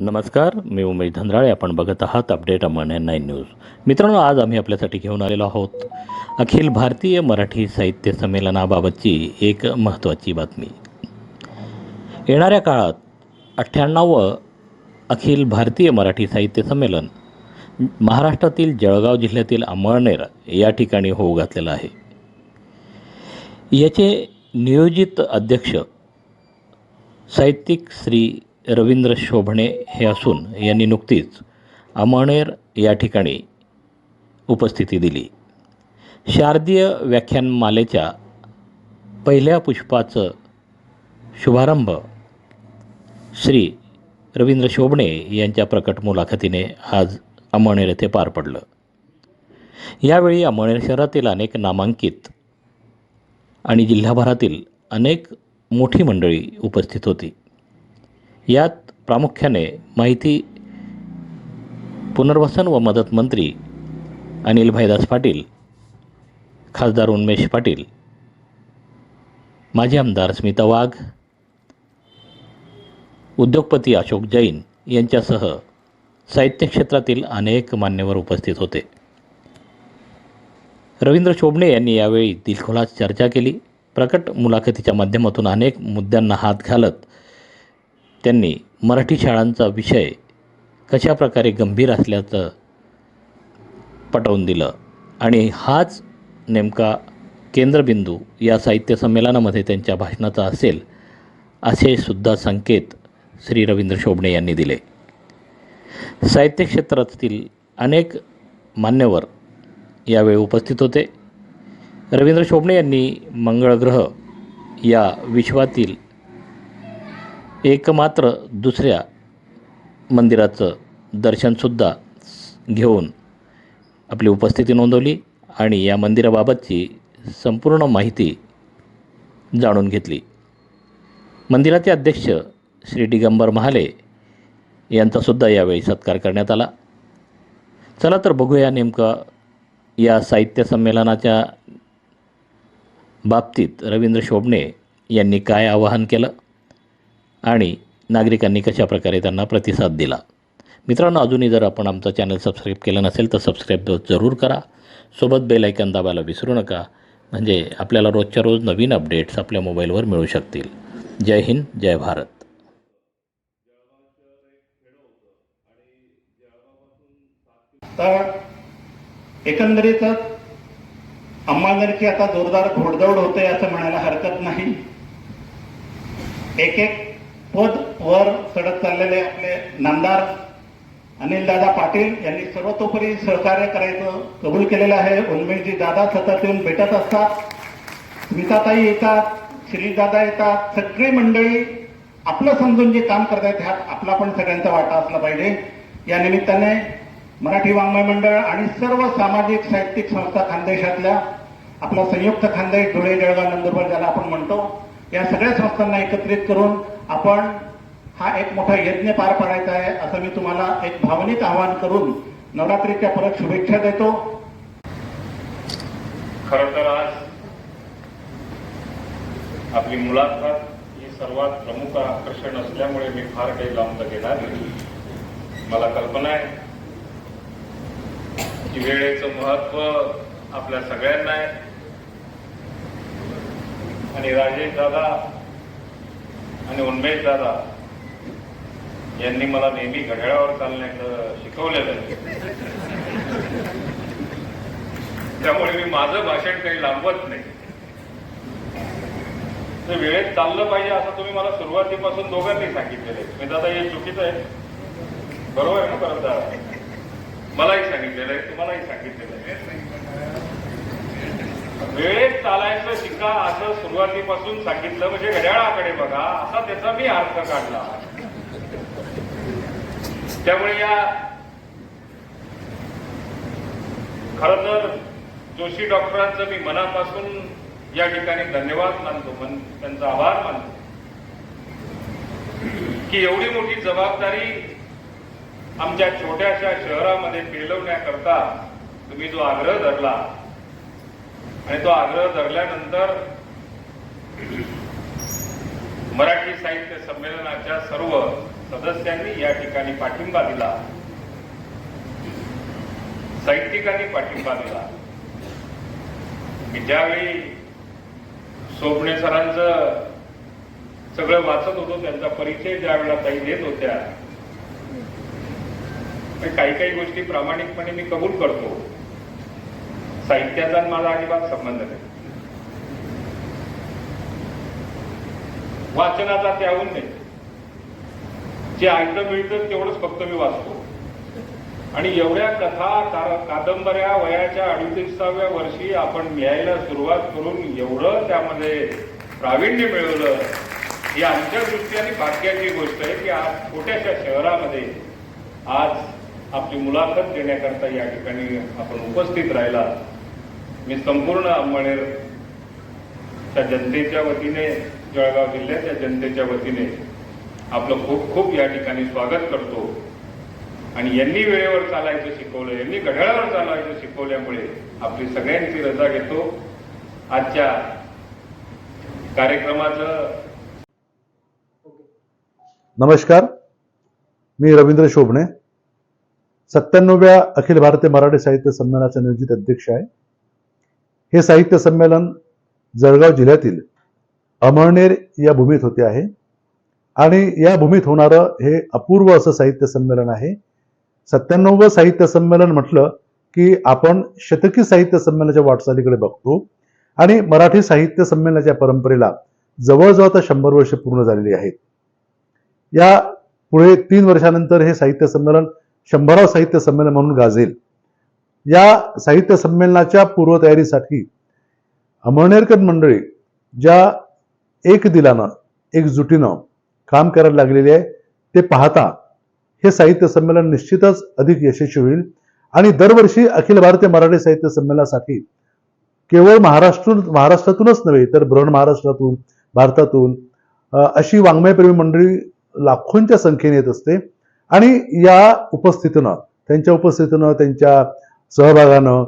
नमस्कार मी उमेश धंद्राळे आपण बघत आहात अपडेट अमन नाईन न्यूज. मित्रांनो आज आम्ही आपल्यासाठी घेऊन आलेलो आहोत अखिल भारतीय मराठी साहित्य संमेलनाबाबतची एक महत्त्वाची बातमी. येणाऱ्या काळात अठ्ठ्याण्णवं अखिल भारतीय मराठी साहित्य संमेलन महाराष्ट्रातील जळगाव जिल्ह्यातील अमळनेर या ठिकाणी होऊ घातलेलं आहे. याचे नियोजित अध्यक्ष साहित्यिक श्री रवींद्र शोभणे हे असून यांनी नुकतीच अमळनेर या ठिकाणी उपस्थिती दिली. शारदीय व्याख्यानमालेच्या पहिल्या पुष्पाचं शुभारंभ श्री रवींद्र शोभणे यांच्या प्रकट मुलाखतीने आज अमळनेर येथे पार पडलं. यावेळी अमळनेर शहरातील अनेक नामांकित आणि जिल्हाभरातील अनेक मोठी मंडळी उपस्थित होती. यात प्रामुख्याने माहिती पुनर्वसन व मदत मंत्री अनिल भाईदास पाटील खासदार उन्मेष पाटील माजी आमदार स्मिता वाघ उद्योगपती अशोक जैन यांच्यासह साहित्य क्षेत्रातील अनेक मान्यवर उपस्थित होते. रवींद्र शोभणे यांनी यावेळी दिलखोलास चर्चा केली. प्रकट मुलाखतीच्या माध्यमातून अनेक मुद्द्यांना हात घालत त्यांनी मराठी शाळांचा विषय कशा प्रकारे गंभीर असल्याचं पटवून दिलं. आणि हाच नेमका केंद्रबिंदू या साहित्य संमेलनामध्ये त्यांच्या भाषणाचा असेल असे सुद्धा संकेत श्री रवींद्र शोभणे यांनी दिले. साहित्य क्षेत्रातील अनेक मान्यवर यावेळी उपस्थित होते. रवींद्र शोभणे यांनी मंगळग्रह या विश्वातील एकमात्र दुसऱ्या मंदिराचं दर्शनसुद्धा घेऊन आपली उपस्थिती नोंदवली आणि या मंदिराबाबतची संपूर्ण माहिती जाणून घेतली. मंदिराचे अध्यक्ष श्री दिगंबर महाले यांचासुद्धा यावेळी सत्कार करण्यात आला. चला तर बघूया नेमकं या साहित्य संमेलनाच्या बाबतीत रवींद्र शोभणे यांनी काय आवाहन केलं? आणि नागरिकांनी कशा प्रकारे त्यांना प्रतिसाद दिला. मित्रांनो अजूनही जर आपण आमचा चॅनल सबस्क्राईब केलं नसेल तर सबस्क्राईब जरूर करा. सोबत बेल ऐकन दाबायला विसरू नका. म्हणजे आपल्याला रोजच्या रोज नवीन अपडेट्स आपल्या मोबाईलवर मिळू शकतील. जय हिंद जय भारत. तर एकंदरीतच अंबानगरची आता जोरदार घोडदौड होते असं म्हणायला हरकत नाही. एक एक पद वर चढत चाललेले आपले नामदार अनिलदादा पाटील यांनी सर्वतोपरी सहकार्य करायचं कबूल केलेलं आहे. उन्मेषजी दादा सतत येऊन भेटत असतात. स्मिताताई येतात श्रीदादा येतात. सगळी मंडळी आपलं समजून जे काम करतायत ह्यात आपला पण सगळ्यांचा वाटा असला पाहिजे. या निमित्ताने मराठी वाङ्मय मंडळ आणि सर्व सामाजिक साहित्यिक संस्था खानदेशातल्या आपला संयुक्त खानदेश धुळे जळगाव नंदुरबार ज्याला आपण म्हणतो या सगळ्या संस्थांना एकत्रित करून आपण हा एक मोठा यज्ञ पार पाडायचा आहे असं मी तुम्हाला एक भावनिक आवाहन करून नवरात्रीच्या परत शुभेच्छा देतो. खर तर आज आपली मुलाखत ही सर्वात प्रमुख आकर्षण असल्यामुळे मी फार काही लांब घेणार नाही. मला कल्पना आहे की वेळेचं महत्त्व आपल्या सगळ्यांना आहे. आणि राजेश दादा आणि उन्मेश दादा यांनी मला नेहमी घड्याळावर चालण्याचं शिकवलेलं आहे. त्यामुळे मी माझं भाषण काही लांबवत नाही. तर वेळेत चाललं पाहिजे असं तुम्ही मला सुरुवातीपासून दोघांनी सांगितलेलं आहे. मी दादा हे चुकीचं आहे. बरोबर आहे ना परत? मलाही सांगितलेलं आहे तुम्हालाही सांगितलेलं आहे. वेळेत चालायचं शिका असं सुरुवातीपासून सांगितलं. म्हणजे घड्याळाकडे बघा. असा त्याचा मी अर्थ काढला. त्यामुळे या खर तर जोशी डॉक्टरांचं मी मनापासून या ठिकाणी धन्यवाद मानतो. मन त्यांचा आभार मानतो. की एवढी मोठी जबाबदारी आमच्या छोट्याशा शहरामध्ये पेलवण्याकरता तुम्ही जो आग्रह धरला आणि तो आग्रह धरल्यानंतर मराठी साहित्य संमेलनाच्या सर्व सदस्यांनी या ठिकाणी पाठिंबा दिला. साहित्यिकांनी पाठिंबा दिला. मी ज्यावेळी सोपणे सरांचं सगळं वाचत होतो त्यांचा परिचय ज्यावेळेला काही ताई देत होत्या काही काही गोष्टी प्रामाणिकपणे मी कबूल करतो. साहित्याचा माझा अजिबात संबंध नाही. वाचनाचा त्याहून नाही. जे ऐकलं मिळतं तेवढंच फक्त मी वाचतो. आणि एवढ्या कथा कादंबऱ्या वयाच्या अडुतीसाव्या वर्षी आपण लिहायला सुरुवात करून एवढं त्यामध्ये प्रावीण्य मिळवलं ही आमच्या दृष्टीने भाग्याची गोष्ट आहे की आज छोट्याशा शहरामध्ये आज आपली मुलाखत देण्याकरता या ठिकाणी आपण उपस्थित राहिला. मी संपूर्ण अंमळनेरच्या जनतेच्या वतीने जळगाव जिल्ह्याच्या जनतेच्या वतीने आपलं खूप खूप या ठिकाणी स्वागत करतो. आणि यांनी वेळेवर चालायचं शिकवलं यांनी घड्याळावर चालायचं शिकवल्यामुळे आपली सगळ्यांची रजा घेतो. आजच्या कार्यक्रमाचं नमस्कार. मी रवींद्र शोभणे. सत्त्याण्णव्या अखिल भारतीय मराठी साहित्य संमेलनाचे नियोजित अध्यक्ष आहे. हे साहित्य संमेलन जळगाव जिल्ह्यातील अमळनेर या भूमीत होते आहे. आणि या भूमीत होणारं हे अपूर्व असं साहित्य संमेलन आहे. सत्त्याण्णवं साहित्य संमेलन म्हटलं की आपण शतकी साहित्य संमेलनाच्या वाटचालीकडे बघतो. आणि मराठी साहित्य संमेलनाच्या परंपरेला जवळजवळ आता शंभर वर्ष पूर्ण झालेली आहेत. या पुढे तीन वर्षानंतर हे साहित्य संमेलन शंभराव साहित्य संमेलन म्हणून गाजेल. या साहित्य संमेलनाच्या पूर्वतयारीसाठी अमळनेरकर मंडळी ज्या एक दिलानं एकजुटीनं काम करायला लागलेले आहे ते पाहता हे साहित्य संमेलन निश्चितच अधिक यशस्वी होईल. आणि दरवर्षी अखिल भारतीय मराठी साहित्य संमेलनासाठी केवळ महाराष्ट्र महाराष्ट्रातूनच नव्हे तर ब्रहण महाराष्ट्रातून भारतातून अशी वाङ्मयप्रेमी मंडळी लाखोंच्या संख्येने येत असते. आणि या उपस्थितीनं त्यांच्या उपस्थितीनं त्यांच्या सहभागानं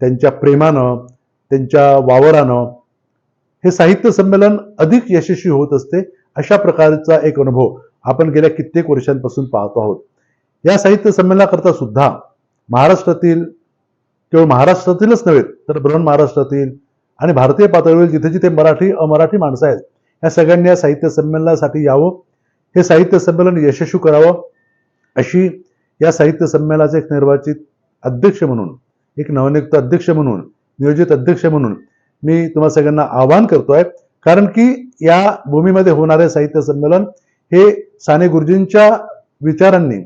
त्यांच्या प्रेमानं त्यांच्या वावरानं हे साहित्य संमेलन अधिक यशस्वी होत असते अशा प्रकारचा एक अनुभव आपण गेल्या कित्येक वर्षांपासून पाहतो आहोत. या साहित्य संमेलनाकरता सुद्धा महाराष्ट्रातील केवळ महाराष्ट्रातीलच नव्हे तर ब्रहण महाराष्ट्रातील आणि भारतीय पातळीवर जिथे जिथे मराठी अमराठी माणसं आहेत या सगळ्यांनी या साहित्य संमेलनासाठी यावं हे साहित्य संमेलन यशस्वी करावं अशी या साहित्य संमेलनाचे एक निर्वाचित अध्यक्ष म्हणून एक नवनियुक्त अध्यक्ष म्हणून नियोजित अध्यक्ष म्हणून मी तुम्हा सगळ्यांना आवाहन करतोय. कारण की या भूमीमध्ये होणारे साहित्य संमेलन हे साने गुरुजींच्या विचारांनी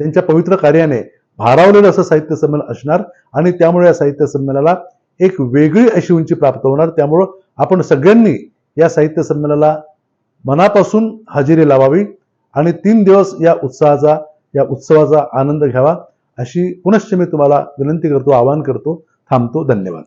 त्यांच्या पवित्र कार्याने भारावलेलं असं साहित्य संमेलन असणार आणि त्यामुळे या साहित्य संमेलनाला एक वेगळी अशी उंची प्राप्त होणार. त्यामुळं आपण सगळ्यांनी या साहित्य संमेलनाला मनापासून हजेरी लावावी आणि तीन दिवस या उत्साहाचा या उत्सवाचा आनंद घ्यावा. अशी पुनश्च मी तुम्हाला विनंती करतो आवाहन करतो. थांबतो. धन्यवाद.